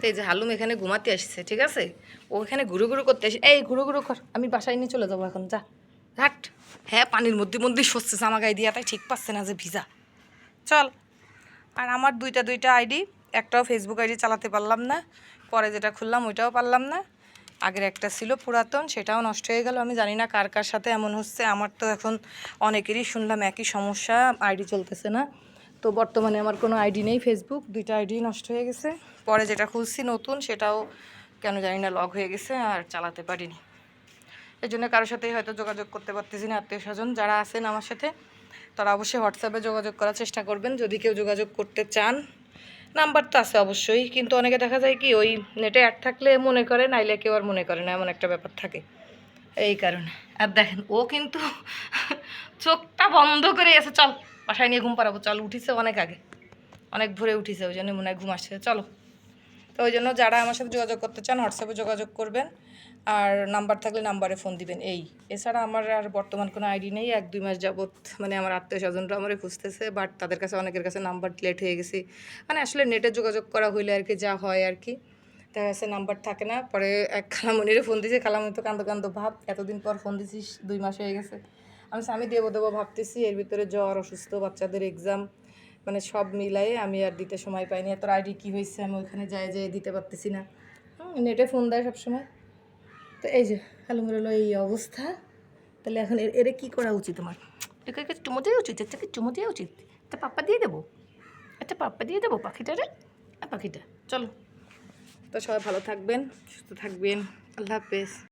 তো এই যে হালুম এখানে ঘুমাতে আসছে, ঠিক আছে? ও এখানে ঘুরু ঘুরু করতে আসে। এই ঘুরু ঘুরু কর, আমি বাসায় নিয়ে চলে যাব এখন, যা। হাট হ্যাঁ পানির মধ্যে মধ্যেই সচ্ছে জামা গায়ে দিয়া, তাই ঠিক পাচ্ছে না যে ভিজা। চল। আর আমার দুইটা দুইটা আইডি, একটাও ফেসবুক আইডি চালাতে পারলাম না, পরে যেটা খুললাম ওইটাও পারলাম না। আগের একটা ছিল পুরাতন, সেটাও নষ্ট হয়ে গেল, আমি জানি না কার কার সাথে এমন হচ্ছে। আমার তো এখন অনেকেরই শুনলাম একই সমস্যা, আইডি চলতেছে না। তো বর্তমানে আমার কোনো আইডি নেই ফেসবুক দুইটা আইডি নষ্ট হয়ে গেছে। পরে যেটা খুলছি নতুন, সেটাও কেন জানি না লগ হয়ে গেছে আর চালাতে পারিনি। এই জন্য কারোর সাথেই হয়তো যোগাযোগ করতে পারতেছি না, আত্মীয় স্বজন যারা আছেন আমার সাথে, তারা অবশ্যই হোয়াটসঅ্যাপে যোগাযোগ করার চেষ্টা করবেন। যদি কেউ যোগাযোগ করতে চান, নাম্বার তো আছে অবশ্যই, কিন্তু অনেকে দেখা যায় কি, ওই নেটে অ্যাড থাকলে মনে করে, নাইলে কেউ আর মনে করে না, এমন একটা ব্যাপার থাকে। এই কারণে। আর দেখেন, ও কিন্তু চোখটা বন্ধ করে এসে চল। বাসায় নিয়ে ঘুম পাড়াবো। চল, উঠিছে অনেক আগে। অনেক ভোরে উঠিছে, ওই জন্য মনে হয় ঘুম আসছে। চলো। তো ওই জন্য যারা আমার সাথে যোগাযোগ করতে চান, হোয়াটসঅ্যাপে যোগাযোগ করবেন। আর নাম্বার থাকলে নাম্বারে ফোন দিবেন। এই। এছাড়া আমার আর বর্তমান কোনো আইডি নেই। এক, দুই মাস যাবৎ মানে আমার আত্মীয় স্বজনরা আমারে খুঁজতেছে বাট তাদের কাছে অনেকের কাছে নাম্বার ডিলেট হয়ে গেছে। মানে আসলে নেটে যোগাযোগ করা হইলে আর কি যা হয় আর কি। দেখা যাচ্ছে নাম্বার থাকে না। পরে এক খালামণিরে ফোন দিয়েছি খালামণি তো কান্দো কান্দো ভাব, এতদিন পর ফোন দিছিস, দুই মাস হয়ে গেছে। আমি আমি দেবো দেবো ভাবতেছি এর ভিতরে জ্বর অসুস্থ বাচ্চাদের এক্সাম মানে সব মিলাই আমি আর দিতে সময় পাইনি। এত আইডি কী হয়েছে আমি ওইখানে যাই যাই দিতে পারতেছি না। নেটে ফোন দেয় সবসময়। তো এই যে মেরোলো এই অবস্থা। তাহলে এখন এর কী করা উচিত আমার? একে একে চুমো দেওয়া উচিত এটাকে চুমো দেওয়া উচিত। একটা পাপ্পা দিয়ে দেবো। একটা পাপ্পা দিয়ে দেবো পাখিটারে আর পাখিটা। চলো। তো সবাই ভালো থাকবেন সুস্থ থাকবেন। আল্লাহ হাফেজ।